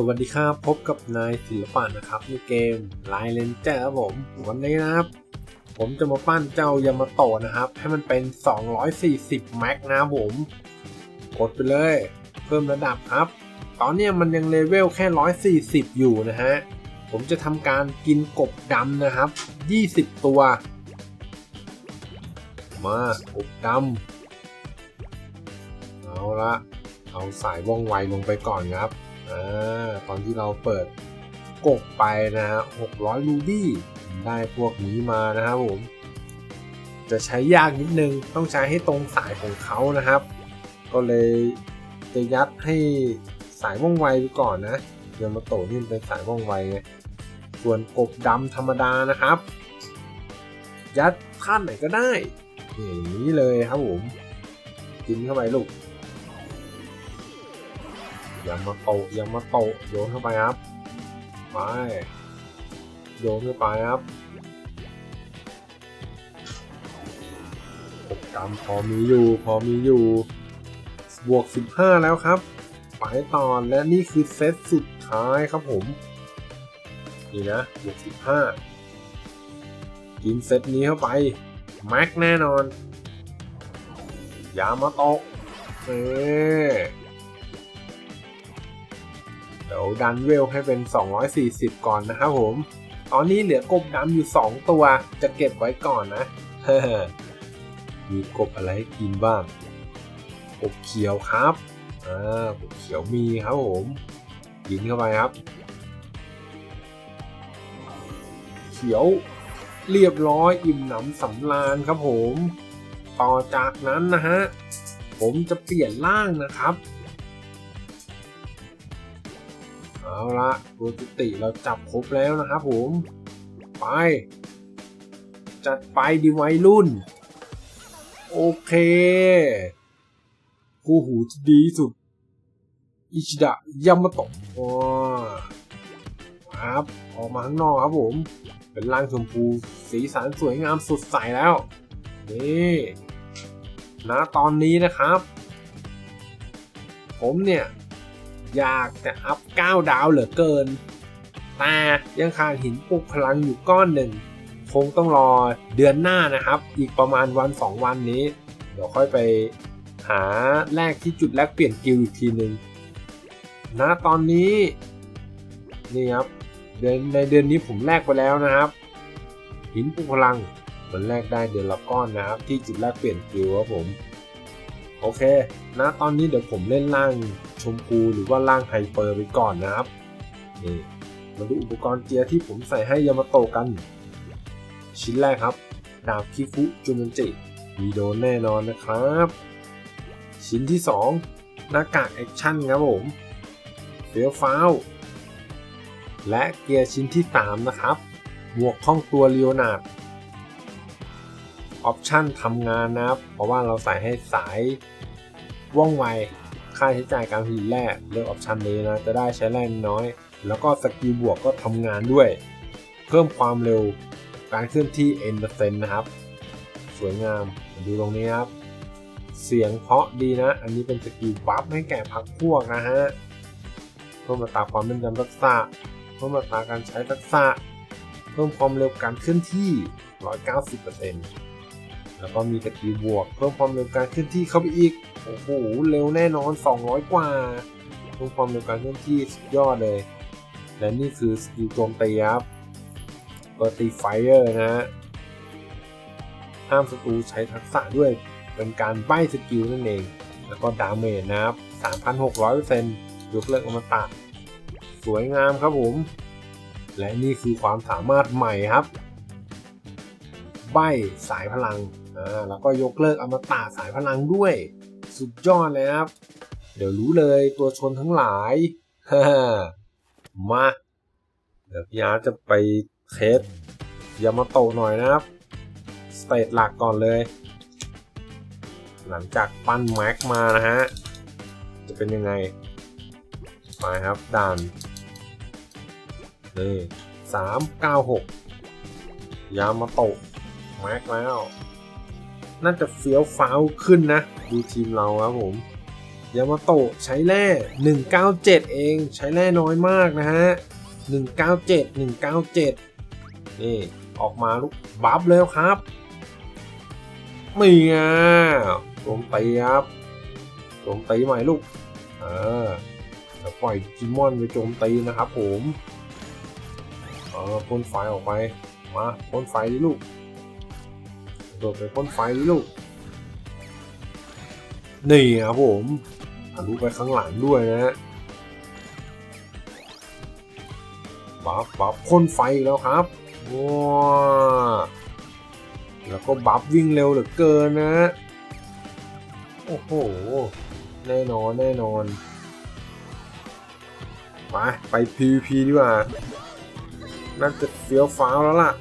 สวัสดีครับ พบกับนายศิลปะนะครับในเกมไลเลนเจอร์ครับผม วันนี้นะครับ ผมจะมาปั้นเจ้ายามาโตะนะครับ ให้มันเป็น 240 แม็กนะผม กดไปเลย เพิ่มระดับครับ ตอนนี้มันยังเลเวลแค่ 140 อยู่นะฮะ ผมจะทำการกินกบดำนะครับ 20 ตัว มากบดำเอาละเอาสายว่องไวลงไปก่อนครับ อ่าตอนที่เราเปิดกบไปนะฮะ600รูบี้ได้พวกนี้มานะครับผม จะใช้ยากนิดนึงต้องใช้ให้ตรงสายของเขานะครับ ก็เลยจะยัดให้สายว่องไวไปก่อนนะยามาโตะนี่มเป็นสายว่องไวไงส่วนกบดำธรรมดานะครับ ยัดท่านไหนก็ได้อย่างนี้เลยครับผมกินเข้าไปลูก ย่ามาโตะอย่ามาโตะโยนเข้าไปครับ ไป โยนเข้าไปครับกบดำพอมีอยู่ พอมีอยู่ บวก 15 แล้วครับ ไปต่อและนี่คือเซตสุดท้ายครับผม นี่นะ บวก 15 กินเซตนี้เข้าไป แม็กแน่นอน ยามาโตะเอ เดี๋ยวดันเวลให้เป็น 240 ก่อนนะครับผม ตอนนี้เหลือกบดำอยู่ 2 ตัว จะเก็บไว้ก่อนนะ มีกบอะไรให้กินบ้าง กบเขียวครับ อ่ากบเขียวมีครับผม กินเข้าไปครับ เขียวเรียบร้อยอิ่มหนำสำราญครับผม ต่อจากนั้นนะฮะ ผมจะเปลี่ยนร่างนะครับ เอาละตัวจุติเราจับครบแล้วนะครับผม ไป จัดไปดีไวรุ่น โอเคกูหูที่ดีสุด อิชิดะยามาโตะว้าครับ ออกมาข้างนอกครับผม เป็นร่างชมพู สีสันสวยงามสดใสแล้ว นี่นะตอนนี้นะครับ ผมเนี่ย อยากจะอัพ 9 ดาวเหลือเกิน แต่ยังขาดหินปลุกพลังอยู่ก้อนหนึ่ง คงต้องรอเดือนหน้านะครับ อีกประมาณวัน 2 วันนี้ เดี๋ยวค่อยไปหาแลกที่จุดแลกเปลี่ยนกิลด์อีกทีหนึ่งนะตอนนี้ นี่ครับเดือนในเดือนนี้ผมแลกไปแล้วนะครับ หินปลุกพลังมันแลกได้เดือนละก้อนนะครับ ที่จุดแลกเปลี่ยนกิลครับผม โอเค นะตอนนี้เดี๋ยวผมเล่นล่าง ชมพูหรือว่าล่างไฮเปอร์ไปก่อนนะครับนี่มาดูอุปกรณ์เกียร์ที่ผมใส่ให้ยามาโตกัน ชิ้นแรกครับ ดาบคิฟุจุมันจิมีโดนแน่นอนนะครับ ชิ้นที่ 2 หน้ากากแอคชั่นครับผมเฟี้ยวฟ้าวและเกียร์ชิ้นที่ 3 นะครับ หมวกข้องตัวเลียวนาดออปชั่นทำงานนะครับ เพราะว่าเราใส่ให้สายว่องไว ค่าใช้จ่ายการผลิตแร่เลือกออปชันนี้นะจะได้ใช้แร่น้อย แล้วก็สกิลบวกก็ทำงานด้วย เพิ่มความเร็วการเคลื่อนที่เอ็นเปอร์เซ็นต์นะครับ สวยงามดูตรงนี้ครับ เสียงเพราะดีนะ อันนี้เป็นสกิลบัฟให้แก่พักพวกนะฮะเพิ่มอัตราความเป็นจำทักษะเพิ่มอัตราการใช้ทักษะ เพิ่มความเร็วการเคลื่อนที่ 190% แล้วก็มีสกิลบวกเพิ่มความเร็วการเคลื่อนที่เข้าไปอีก โอ้โห เร็วแน่นอน 200 กว่าเพิ่มความเร็วการเคลื่อนที่สุดยอดเลย และนี่คือสกิลโจมตีครับเปรตีไฟเออร์นะฮะ ห้ามศัตรูใช้ทักษะด้วย เป็นการใบ้สกิลนั่นเอง แล้วก็ดาเมจนะครับ 3,600%ยกเลิกอมตะ สวยงามครับผม และนี่คือความสามารถใหม่ครับ ใบ้สายพลัง อ่าแล้วก็ยกเลิกอมตะสายพลังด้วย สุดยอดเลยครับ เดี๋ยวรู้เลยตัวชนทั้งหลายมาเดี๋ยวพี่อาร์ตจะไปเทสยามาโตหน่อยนะครับ สเตตหลักก่อนเลย หลังจากปั้นแม็กมานะฮะ จะเป็นยังไง ไปครับด่านนี่สามเก้าหกยามาโตแม็กแล้ว น่าจะเฟี้ยวฟ้าวขึ้นนะดูทีมเราครับผมยามาโตะใช้แร่197 เองใช้แร่น้อยมากนะฮะ 197 197 นี่ ออกมาลูกบัฟแล้วครับมีอะโจมตีครับโจมตีใหม่ลูกอ่าจะปล่อยจิมอนไปโจมตีนะครับผมเออพ่นไฟออกไป มาพ่นไฟดิลูก โดดไปพ่นไฟลูก นี่ครับผมทะลุไปข้างหลังด้วยนะฮะบัฟบัฟพ่นไฟอีกแล้วครับว้าแล้วก็บัฟวิ่งเร็วเหลือเกินนะ โอ้โห แน่นอนแน่นอนไปไป PVP ดีกว่า น่าจะเฟี้ยวฟ้าวแล้วล่ะ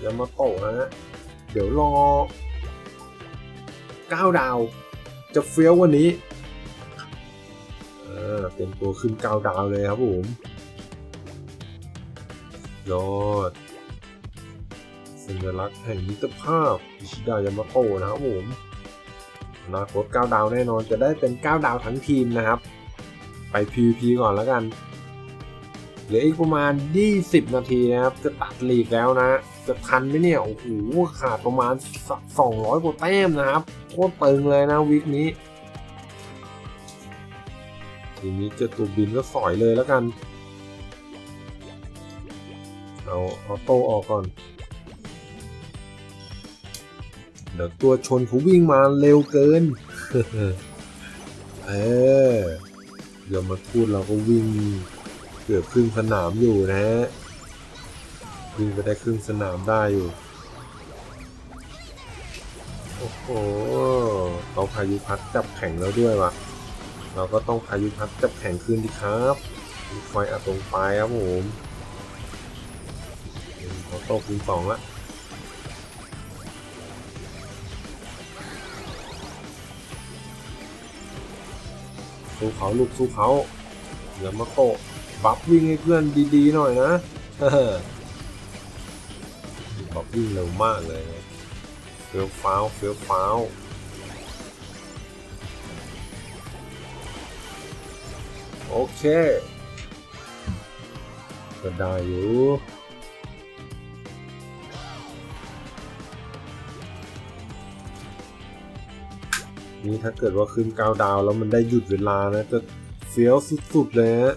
อย่ามาโตะนะ เดี๋ยวรอ 9 ดาว จะเฟี้ยววันนี้เป็นตัวขึ้น 9 ดาวเลยครับผมยอดสัญลักษณ์แห่งมิตรภาพอิชิดายามาโตะนะครับผมอนาคต9ดาวแน่นอนจะได้เป็น 9 ดาวทั้งทีมนะครับ ไป PVP ก่อนแล้วกัน เหลืออีกประมาณ 20 นาทีนะครับ จะตัดลีกแล้วนะ จะทันไหมเนี่ย โอ้โห ขาดประมาณ 200 กว่าแต้มนะครับ โคตรตึงเลยนะวิกนี้ ทีนี้เจะตัวบินก็สอยเลยแล้วกัน เอาออโต้ออกก่อน เดี๋ยวตัวชนเขาวิ่งมาเร็วเกิน เออ เดี๋ยวมาพูดเราก็วิ่งเกือบครึ่งสนามอยู่นะฮะ วิ่งไปได้ครึ่งสนามได้อยู่ โอ้โหเขาพายุพัดจับแข็งแล้วด้วยวะเราก็ต้องพายุพัดจับแข็งขึ้นดีครับมีไฟอัดตรงปลายครับผมขอโต้คูณสองละสู้เขาลูกสู้เขาอย่ามาโตบัฟวิ่งให้เพื่อนดีๆหน่อยนะ บัฟวิ่งเร็วมากเลยเฟี้ยวฟ้าวเฟี้ยวฟ้าวโอเคก็ได้อยู่นี่ถ้าเกิดว่าขึ้นกาวดาวแล้วมันได้หยุดเวลานะจะเฟี้ยวสุดๆเลยฮะ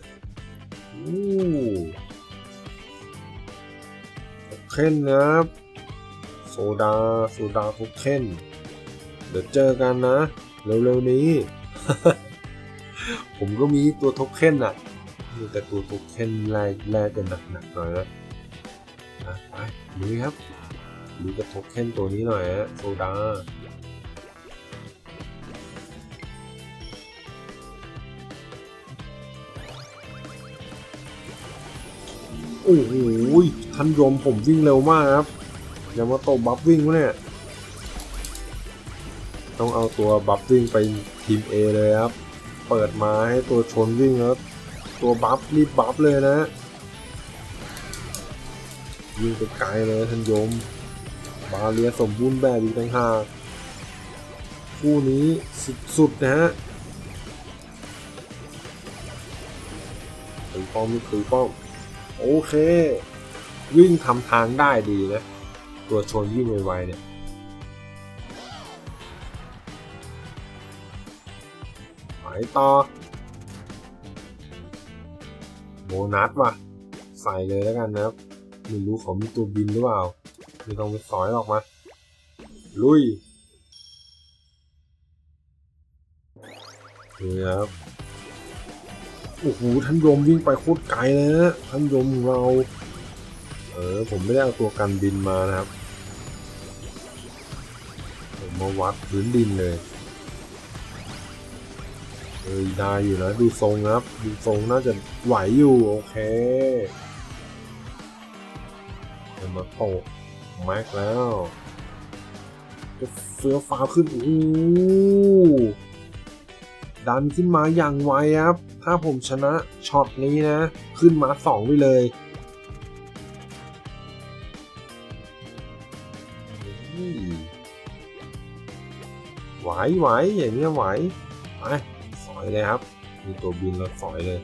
อู้ เคนนะครับโซดาโซดาโคเคนเดี๋ยวเจอกันนะ เร็วๆนี้ ผมก็มีตัวโทเค็นอะมีแต่ตัวโทเค็นแรกแรกจะหนักๆหน่อยนะอะไปลุยครับลุยกับโทเค็นตัวนี้หน่อยฮะโซดา โอ้โหทันยมผมวิ่งเร็วมากครับอย่ามาตบบัฟวิ่งวะเนี่ยต้องเอาตัวบัฟวิ่งไปทีม A เลยครับ เปิดมาให้ตัวชนวิ่งแล้วตัวบัฟรีบบัฟเลยนะ วิ่งไปไกลเลยทันยม บาเลียสมบูรณ์แบบอีกต่างหากคู่นี้สุดๆนะฮะตีป้อมตีป้อม โอเค วิ่งทำทางได้ดีนะ ตัวชนวิ่งไวๆเนี่ยไปต่อโบนัสว่ะ ใส่เลยแล้วกันนะครับไม่รู้เขามีตัวบินหรือเปล่าไม่ต้องไปสอยหรอกมา ลุยนี่ครับ โอ้โหท่านยมวิ่งไปโคตรไกลเลยนะท่านยมของเรา เออผมไม่ได้เอาตัวกันบินมานะครับ ผมมาวัดพื้นดินเลยเออได้อยู่นะดูทรงครับ ดูทรงน่าจะไหวอยู่ โอเคเดี๋ยวมาโตะแม็กแล้วจะเฟือฟ้าขึ้น โอ้ดันขึ้นมาอย่างไวครับ ถ้าผมชนะช็อตนี้นะ ขึ้นมาสองไปเลยไหวไหวอย่างเนี้ยไหวไปสอยอยเลยครับ มีตัวบินเราสอยเลย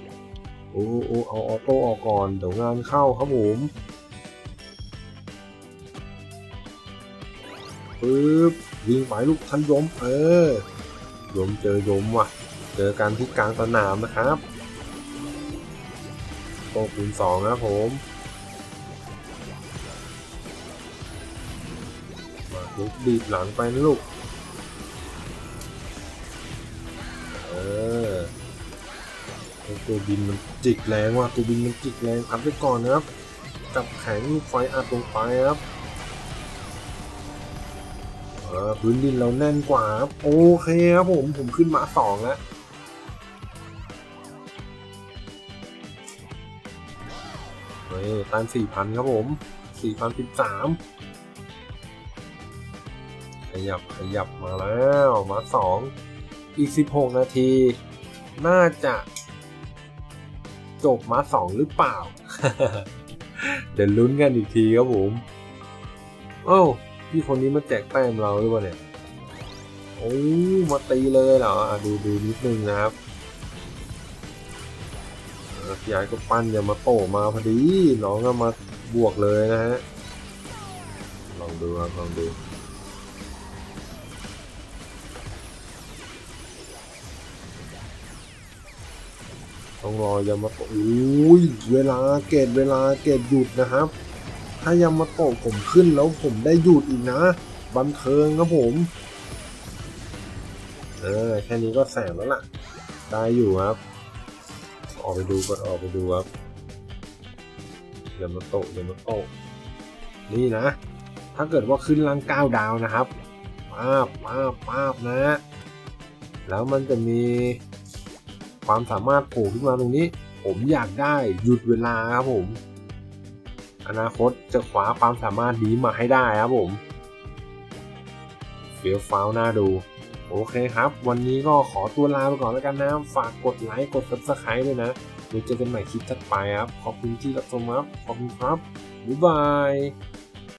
โอ้โอ้เอาออโต้ออกก่อนเดี๋ยวงานเข้าครับผมปึ๊บวิ่งไปลูกทันยมเออยมเจอยมว่ะ เจอกันที่กลางสนามนะครับโตคูณสองนะผม มาลุกดีดหลังไปนะลูก เออตัวบินมันจิกแรงว่ะตัวบินมันจิกแรงอัดไว้ก่อนนะครับจับแข็งไฟอัดลงไปครับออพื้นดินเราแน่นกว่าครับโอเคครับผมผมขึ้นมาสองแล้ว ฮ้ยตันสี่พันครับผมสี่พันสิบสามขยับขยับมาแล้วมาสองอีกสิบหกนาที น่าจะจบมาสองหรือเปล่า เดี๋ยวลุ้นกันอีกทีครับผมเอ้าพี่คนนี้มาแจกแต้มเราหรือเปล่าเนี่ย โอ้ มาตีเลยเหรออดูดูนิดนึงนะครับ อะพี่ไอ้ก็ปั้นยามาโตมาพอดีน้องก็มาบวกเลยนะฮะลองดูครับลองดูต้องรอยามาโตะอุ้ยเวลาเกตเวลาเกตหยุดนะครับ ถ้ายามาโตะผมขึ้นแล้วผมได้หยุดอีกนะ บันเทิงครับผมเออแค่นี้ก็แสบแล้วล่ะ ได้อยู่ครับ ออกไปดูก่อนออกไปดูครับเดี๋ยามาโตะยามาโตนี่นะ ถ้าเกิดว่าขึ้นลังก้าวดาวนะครับป้าบป้าบป้าบนะ แล้วมันจะมีความสามารถโผล่ขึ้นมาตรงนี้ ผมอยากได้หยุดเวลาครับผม อนาคตจะคว้าความสามารถนี้มาให้ได้ครับผมเฟี้ยวฟ้าวน่าดู โอเคครับ วันนี้ก็ขอตัวลาไปก่อนแล้วกันนะ ฝากกดไลค์กด subscribe ด้วยนะเดี๋ยวเจอกันใหม่คลิปถัดไปครับ ขอบคุณที่รับชมครับ ขอบคุณครับ บ๊ายบาย